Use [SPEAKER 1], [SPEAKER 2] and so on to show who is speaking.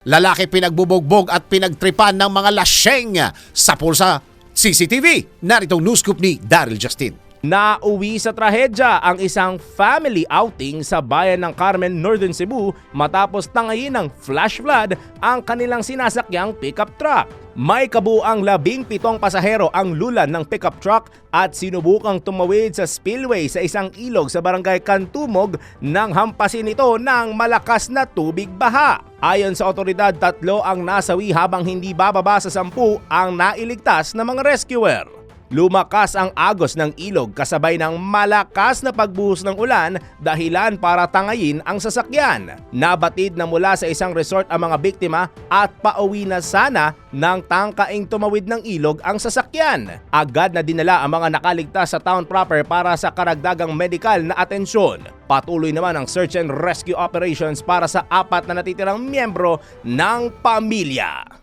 [SPEAKER 1] Lalaki pinagbubogbog at pinagtripan ng mga lasyeng sa pulsa CCTV. Narito news scoop ni Daryl Justin.
[SPEAKER 2] Nauwi sa trahedya ang isang family outing sa bayan ng Carmen, Northern Cebu matapos tangayin ng flash flood ang kanilang sinasakyang pickup truck. May kabuang labing pitong pasahero ang lulan ng pickup truck at sinubukang tumawid sa spillway sa isang ilog sa barangay Kantumog nang hampasin ito ng malakas na tubig baha. Ayon sa otoridad, tatlo ang nasawi habang hindi bababa sa sampu ang nailigtas ng mga rescuer. Lumakas ang agos ng ilog kasabay ng malakas na pagbuhos ng ulan dahilan para tangayin ang sasakyan. Nabatid na mula sa isang resort ang mga biktima at pauwi na sana ng tangkaing tumawid ng ilog ang sasakyan. Agad na dinala ang mga nakaligtas sa town proper para sa karagdagang medikal na atensyon. Patuloy naman ang search and rescue operations para sa apat na natitirang miyembro ng pamilya.